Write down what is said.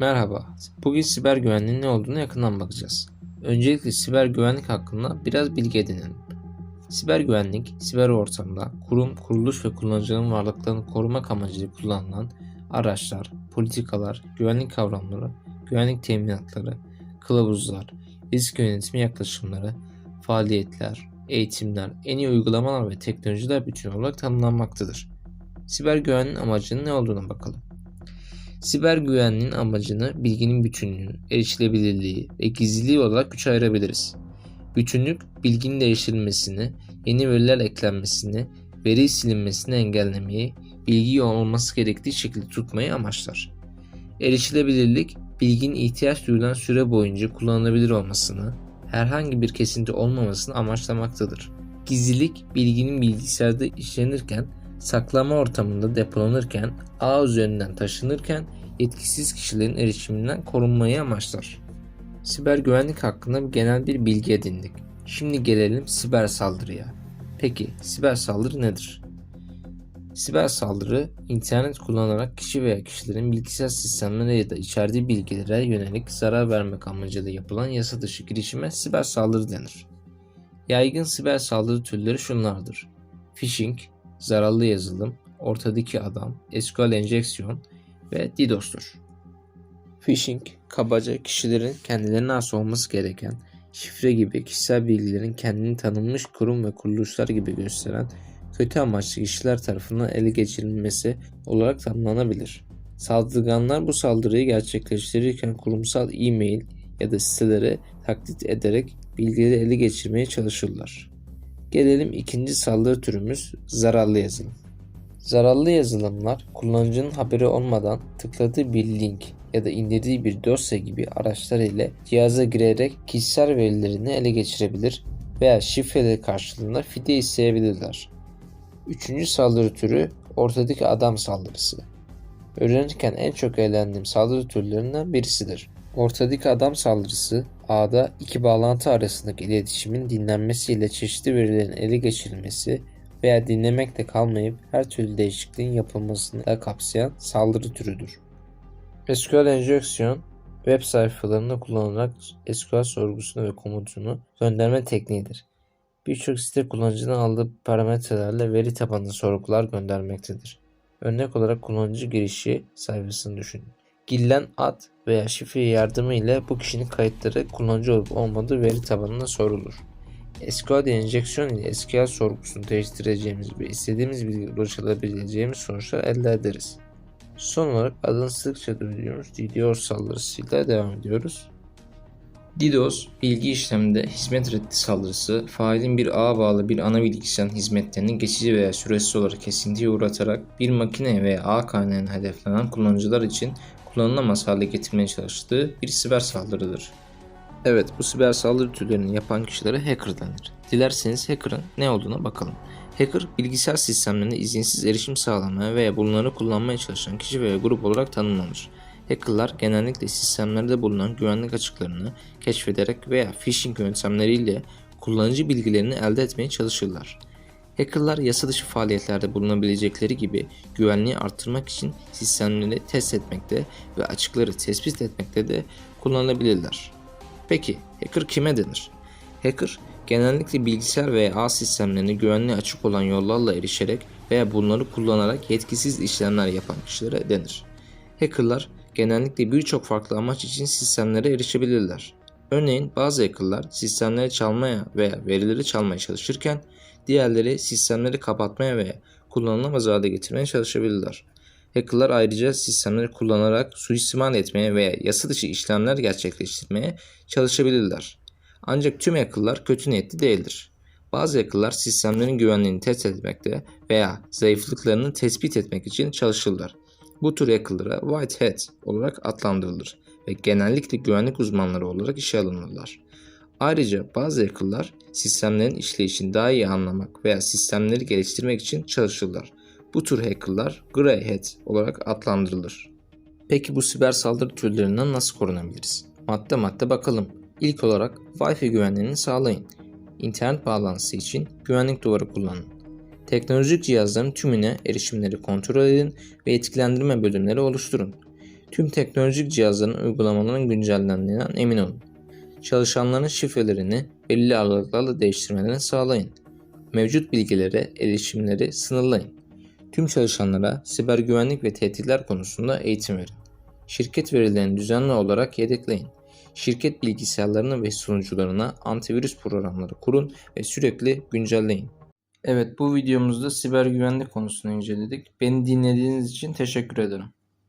Merhaba. Bugün siber güvenliğin ne olduğunu yakından bakacağız. Öncelikle siber güvenlik hakkında biraz bilgi edinelim. Siber güvenlik, siber ortamda kurum, kuruluş ve kullanıcının varlıklarını korumak amacıyla kullanılan araçlar, politikalar, güvenlik kavramları, güvenlik teminatları, kılavuzlar, risk yönetimi yaklaşımları, faaliyetler, eğitimler, en iyi uygulamalar ve teknolojiler bütünü olarak tanımlanmaktadır. Siber güvenliğin amacının ne olduğuna bakalım. Siber güvenliğin amacını bilginin bütünlüğü, erişilebilirliği ve gizliliği olarak üçe ayırabiliriz. Bütünlük, bilginin değiştirilmesini, yeni veriler eklenmesini, veri silinmesini engellemeyi, bilgi olması gerektiği şekilde tutmayı amaçlar. Erişilebilirlik, bilginin ihtiyaç duyulan süre boyunca kullanılabilir olmasını, herhangi bir kesinti olmamasını amaçlamaktadır. Gizlilik, bilginin bilgisayarda işlenirken saklama ortamında depolanırken, ağ üzerinden taşınırken yetkisiz kişilerin erişiminden korunmayı amaçlar. Siber güvenlik hakkında genel bir bilgi edindik. Şimdi gelelim siber saldırıya. Peki siber saldırı nedir? Siber saldırı, internet kullanarak kişi veya kişilerin bilgisayar sistemlerine ya da içerdiği bilgilere yönelik zarar vermek amacıyla yapılan yasa dışı girişime siber saldırı denir. Yaygın siber saldırı türleri şunlardır. Phishing, zararlı yazılım, ortadaki adam, SQL enjeksiyon ve DDoS'tur. Phishing, kabaca kişilerin kendilerine has olması gereken şifre gibi kişisel bilgilerin kendini tanınmış kurum ve kuruluşlar gibi gösteren kötü amaçlı kişiler tarafından ele geçirilmesi olarak tanımlanabilir. Saldırganlar bu saldırıyı gerçekleştirirken kurumsal e-mail ya da sitelere taklit ederek bilgileri ele geçirmeye çalışırlar. Gelelim ikinci saldırı türümüz zararlı yazılım. Zararlı yazılımlar kullanıcının haberi olmadan tıkladığı bir link ya da indirdiği bir dosya gibi araçlar ile cihaza girerek kişisel verilerini ele geçirebilir veya şifreleri karşılığında fidye isteyebilirler. Üçüncü saldırı türü ortadaki adam saldırısı. Öğrenirken en çok eğlendiğim saldırı türlerinden birisidir. Ortadaki adam saldırısı ağda iki bağlantı arasındaki iletişimin dinlenmesiyle çeşitli verilerin ele geçirilmesi veya dinlemekle kalmayıp her türlü değişikliğin yapılmasını da kapsayan saldırı türüdür. SQL enjeksiyon web sayfalarında kullanılarak SQL sorgusunu ve komutunu gönderme tekniğidir. Birçok site kullanıcının aldığı parametrelerle veri tabanlı sorgular göndermektedir. Örnek olarak kullanıcı girişi sayfasını düşünün. Girilen ad veya şifre yardımı ile bu kişinin kayıtları kullanıcı olup olmadığı veri tabanına sorulur. SQL enjeksiyon ile SQL sorgusunu değiştireceğimiz ve istediğimiz bilgiye ulaşabileceğimiz sonuçlar elde ederiz. Son olarak adını sıkça duyduğumuz DDoS saldırısıyla devam ediyoruz. DDoS, bilgi işleminde hizmet reddi saldırısı, failin bir ağa bağlı bir ana bilgisayarın hizmetlerini geçici veya süresiz olarak kesintiye uğratarak bir makine veya ağ kaynağına hedeflenen kullanıcılar için kullanılamaz hale getirmeye çalıştığı bir siber saldırıdır. Evet, bu siber saldırı türlerini yapan kişilere hacker denir. Dilerseniz hacker'ın ne olduğuna bakalım. Hacker, bilgisayar sistemlerine izinsiz erişim sağlamaya veya bunları kullanmaya çalışan kişi veya grup olarak tanımlanır. Hackerlar genellikle sistemlerde bulunan güvenlik açıklarını keşfederek veya phishing yöntemleriyle kullanıcı bilgilerini elde etmeye çalışırlar. Hackerlar yasa dışı faaliyetlerde bulunabilecekleri gibi güvenliği artırmak için sistemleri test etmekte ve açıkları tespit etmekte de kullanılabilirler. Peki hacker kime denir? Hacker genellikle bilgisayar veya ağ sistemlerine güvenliği açık olan yollarla erişerek veya bunları kullanarak yetkisiz işlemler yapan kişilere denir. Hackerlar genellikle birçok farklı amaç için sistemlere erişebilirler. Örneğin bazı hackerlar sistemleri çalmaya veya verileri çalmaya çalışırken diğerleri sistemleri kapatmaya veya kullanılamaz hale getirmeye çalışabilirler. Hackerlar ayrıca sistemleri kullanarak suistimal etmeye veya yasa dışı işlemler gerçekleştirmeye çalışabilirler. Ancak tüm hackerlar kötü niyetli değildir. Bazı hackerlar sistemlerin güvenliğini test etmekte veya zayıflıklarını tespit etmek için çalışırlar. Bu tür hackerlara white hat olarak adlandırılır ve genellikle güvenlik uzmanları olarak işe alınırlar. Ayrıca bazı hackerlar sistemlerin işleyişini daha iyi anlamak veya sistemleri geliştirmek için çalışırlar. Bu tür hackerlar grey hat olarak adlandırılır. Peki bu siber saldırı türlerinden nasıl korunabiliriz? Madde madde bakalım. İlk olarak Wi-Fi güvenliğini sağlayın. İnternet bağlantısı için güvenlik duvarı kullanın. Teknolojik cihazların tümüne erişimleri kontrol edin ve etkilendirme bölümleri oluşturun. Tüm teknolojik cihazların uygulamalarının güncellendiğinden emin olun. Çalışanların şifrelerini belirli aralıklarla değiştirmelerini sağlayın. Mevcut bilgilere erişimleri sınırlayın. Tüm çalışanlara siber güvenlik ve tehditler konusunda eğitim verin. Şirket verilerini düzenli olarak yedekleyin. Şirket bilgisayarlarını ve sunucularına antivirüs programları kurun ve sürekli güncelleyin. Evet bu videomuzda siber güvenlik konusunu inceledik. Beni dinlediğiniz için teşekkür ederim.